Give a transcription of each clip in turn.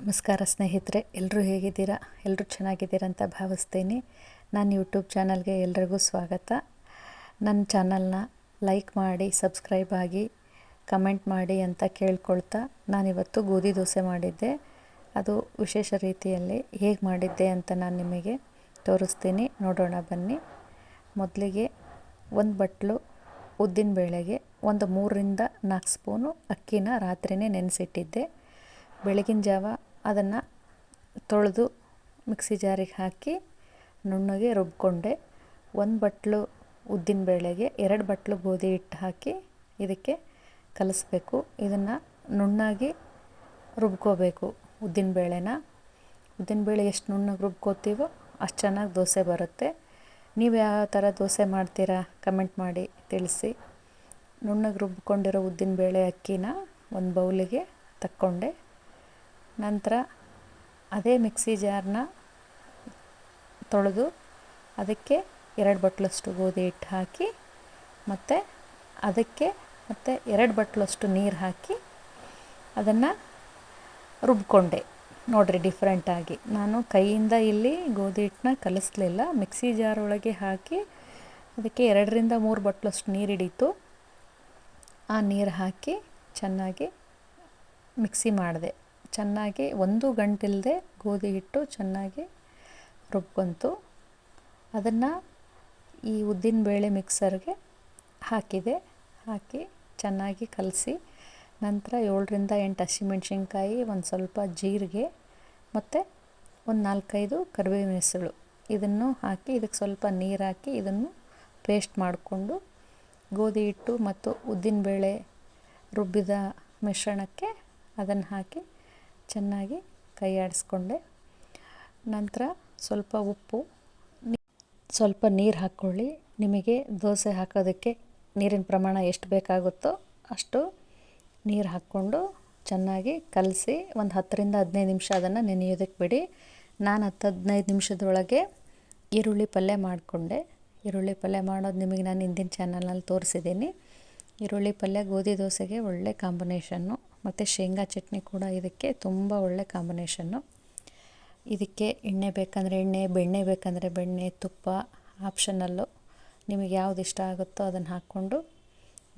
ನಮಸ್ಕಾರ ಸ್ನೇಹಿತರೆ ಎಲ್ಲರೂ ಹೇಗಿದ್ದೀರಾ? ಎಲ್ಲರೂ ಚೆನ್ನಾಗಿದ್ದೀರಾ ಅಂತ ಭಾವಿಸ್ತೀನಿ. ನಾನು ಯೂಟ್ಯೂಬ್ ಚಾನಲ್ಗೆ ಎಲ್ರಿಗೂ ಸ್ವಾಗತ. ನನ್ನ ಚಾನಲ್ನ ಲೈಕ್ ಮಾಡಿ, ಸಬ್ಸ್ಕ್ರೈಬ್ ಆಗಿ, ಕಮೆಂಟ್ ಮಾಡಿ ಅಂತ ಕೇಳ್ಕೊಳ್ತಾ ನಾನಿವತ್ತು ಗೋಧಿ ದೋಸೆ ಮಾಡಿದ್ದೆ. ಅದು ವಿಶೇಷ ರೀತಿಯಲ್ಲಿ ಹೇಗೆ ಮಾಡಿದ್ದೆ ಅಂತ ನಾನು ನಿಮಗೆ ತೋರಿಸ್ತೀನಿ. ನೋಡೋಣ ಬನ್ನಿ. ಮೊದಲಿಗೆ ಒಂದು ಬಟ್ಲು ಉದ್ದಿನಬೇಳೆಗೆ ಒಂದು ಮೂರರಿಂದ ನಾಲ್ಕು ಸ್ಪೂನು ಅಕ್ಕಿನ ರಾತ್ರಿಯೇ ನೆನೆಸಿಟ್ಟಿದ್ದೆ. ಬೆಳಗಿನ ಜಾವ ಅದನ್ನು ತೊಳೆದು ಮಿಕ್ಸಿ ಜಾರಿಗೆ ಹಾಕಿ ನುಣ್ಣಗೆ ರುಬ್ಕೊಂಡೆ. ಒಂದು ಬಟ್ಲು ಉದ್ದಿನ ಬೇಳೆಗೆ, ಎರಡು ಬಟ್ಲು ಗೋಧಿ ಹಿಟ್ಟು ಹಾಕಿ ಇದಕ್ಕೆ ಕಲಿಸ್ಬೇಕು. ಇದನ್ನು ನುಣ್ಣಗೆ ರುಬ್ಕೋಬೇಕು ಉದ್ದಿನ ಬೇಳೆ ಎಷ್ಟು ನುಣ್ಣಗೆ ರುಬ್ಕೋತೀವೋ ಅಷ್ಟು ಚೆನ್ನಾಗಿ ದೋಸೆ ಬರುತ್ತೆ. ನೀವು ಯಾವ ಥರ ದೋಸೆ ಮಾಡ್ತೀರಾ ಕಮೆಂಟ್ ಮಾಡಿ ತಿಳಿಸಿ. ನುಣ್ಣಗೆ ರುಬ್ಕೊಂಡಿರೋ ಉದ್ದಿನಬೇಳೆ ಅಕ್ಕಿನ ಒಂದು ಬೌಲಿಗೆ ತಕ್ಕೊಂಡೆ. ನಂತರ ಅದೇ ಮಿಕ್ಸಿ ಜಾರನ್ನ ತೊಳೆದು ಅದಕ್ಕೆ ಎರಡು ಬಟ್ಲಷ್ಟು ಗೋಧಿ ಹಿಟ್ಟು ಹಾಕಿ ಮತ್ತು ಅದಕ್ಕೆ ಮತ್ತು ಎರಡು ಬಟ್ಲಷ್ಟು ನೀರು ಹಾಕಿ ಅದನ್ನು ರುಬ್ಕೊಂಡೆ. ನೋಡಿರಿ ಡಿಫ್ರೆಂಟಾಗಿ ನಾನು ಕೈಯಿಂದ ಇಲ್ಲಿ ಗೋಧಿ ಹಿಟ್ಟನ್ನ ಕಲಿಸ್ಲಿಲ್ಲ. ಮಿಕ್ಸಿ ಜಾರ್ ಒಳಗೆ ಹಾಕಿ ಅದಕ್ಕೆ ಎರಡರಿಂದ ಮೂರು ಬಟ್ಲಷ್ಟು ನೀರು ಹಿಡಿತು. ಆ ನೀರು ಹಾಕಿ ಚೆನ್ನಾಗಿ ಮಿಕ್ಸಿ ಮಾಡಿದೆ. ಚೆನ್ನಾಗಿ ಒಂದು ಗಂಟಿಲ್ಲದೆ ಗೋಧಿ ಹಿಟ್ಟು ಚೆನ್ನಾಗಿ ರುಬ್ಕೊಂತು. ಅದನ್ನು ಈ ಉದ್ದಿನಬೇಳೆ ಮಿಕ್ಸರ್ಗೆ ಹಾಕಿದೆ. ಹಾಕಿ ಚೆನ್ನಾಗಿ ಕಲಸಿ ನಂತರ ಏಳರಿಂದ ಎಂಟು ಹಸಿಮೆಣ್ಸಿನ್ಕಾಯಿ, ಒಂದು ಸ್ವಲ್ಪ ಜೀರಿಗೆ ಮತ್ತು ಒಂದು ನಾಲ್ಕೈದು ಕರಿಬೇವಿನ ಹೆಸರು ಇದನ್ನು ಹಾಕಿ ಇದಕ್ಕೆ ಸ್ವಲ್ಪ ನೀರು ಹಾಕಿ ಇದನ್ನು ಪೇಸ್ಟ್ ಮಾಡಿಕೊಂಡು ಗೋಧಿ ಹಿಟ್ಟು ಮತ್ತು ಉದ್ದಿನಬೇಳೆ ರುಬ್ಬಿದ ಮಿಶ್ರಣಕ್ಕೆ ಅದನ್ನು ಹಾಕಿ ಚೆನ್ನಾಗಿ ಕೈ ಆಡಿಸ್ಕೊಂಡೆ ನಂತರ ಸ್ವಲ್ಪ ಉಪ್ಪು ಸ್ವಲ್ಪ ನೀರು ಹಾಕ್ಕೊಳ್ಳಿ. ನಿಮಗೆ ದೋಸೆ ಹಾಕೋದಕ್ಕೆ ನೀರಿನ ಪ್ರಮಾಣ ಎಷ್ಟು ಬೇಕಾಗುತ್ತೋ ಅಷ್ಟು ನೀರು ಹಾಕ್ಕೊಂಡು ಚೆನ್ನಾಗಿ ಕಲಸಿ ಒಂದು ಹತ್ತರಿಂದ ಹದಿನೈದು ನಿಮಿಷ ಅದನ್ನು ನೆನೆಯೋದಕ್ಕೆ ಬಿಡಿ. ನಾನು ಹತ್ತು ಹದಿನೈದು ನಿಮಿಷದೊಳಗೆ ಈರುಳ್ಳಿ ಪಲ್ಯ ಮಾಡಿಕೊಂಡೆ. ಈರುಳ್ಳಿ ಪಲ್ಯ ಮಾಡೋದು ನಿಮಗೆ ನಾನು ಹಿಂದಿನ ಚಾನಲ್ನಲ್ಲಿ ತೋರಿಸಿದ್ದೀನಿ ಈರುಳ್ಳಿ ಪಲ್ಯ, ಗೋಧಿ ದೋಸೆಗೆ ಒಳ್ಳೆ ಕಾಂಬಿನೇಷನ್ನು ಮತ್ತು ಶೇಂಗಾ ಚಟ್ನಿ ಕೂಡ ಇದಕ್ಕೆ ತುಂಬ ಒಳ್ಳೆ ಕಾಂಬಿನೇಷನ್ನು ಇದಕ್ಕೆ ಎಣ್ಣೆ ಬೇಕಂದರೆ ಎಣ್ಣೆ, ಬೆಣ್ಣೆ ಬೇಕಂದರೆ ಬೆಣ್ಣೆ, ತುಪ್ಪ ಆಪ್ಷನಲ್ಲು ನಿಮಗೆ ಯಾವ್ದು ಇಷ್ಟ ಆಗುತ್ತೋ ಅದನ್ನು ಹಾಕ್ಕೊಂಡು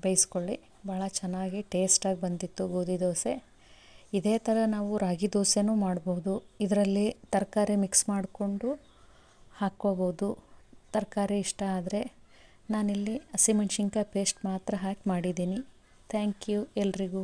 ಬೇಯಿಸ್ಕೊಳ್ಳಿ. ಭಾಳ ಚೆನ್ನಾಗಿ ಟೇಸ್ಟಾಗಿ ಬಂದಿತ್ತು ಗೋಧಿ ದೋಸೆ. ಇದೇ ಥರ ನಾವು ರಾಗಿ ದೋಸೆನೂ ಮಾಡ್ಬೋದು. ಇದರಲ್ಲಿ ತರಕಾರಿ ಮಿಕ್ಸ್ ಮಾಡಿಕೊಂಡು ಹಾಕ್ಕೋಬೋದು. ತರಕಾರಿ ಇಷ್ಟ ಆದರೆ ನಾನಿಲ್ಲಿ ಹಸಿಮೆಣ್ಸಿನ್ಕಾಯಿ ಪೇಸ್ಟ್ ಮಾತ್ರ ಹಾಕಿ ಮಾಡಿದ್ದೀನಿ. ಥ್ಯಾಂಕ್ ಯು ಎಲ್ರಿಗೂ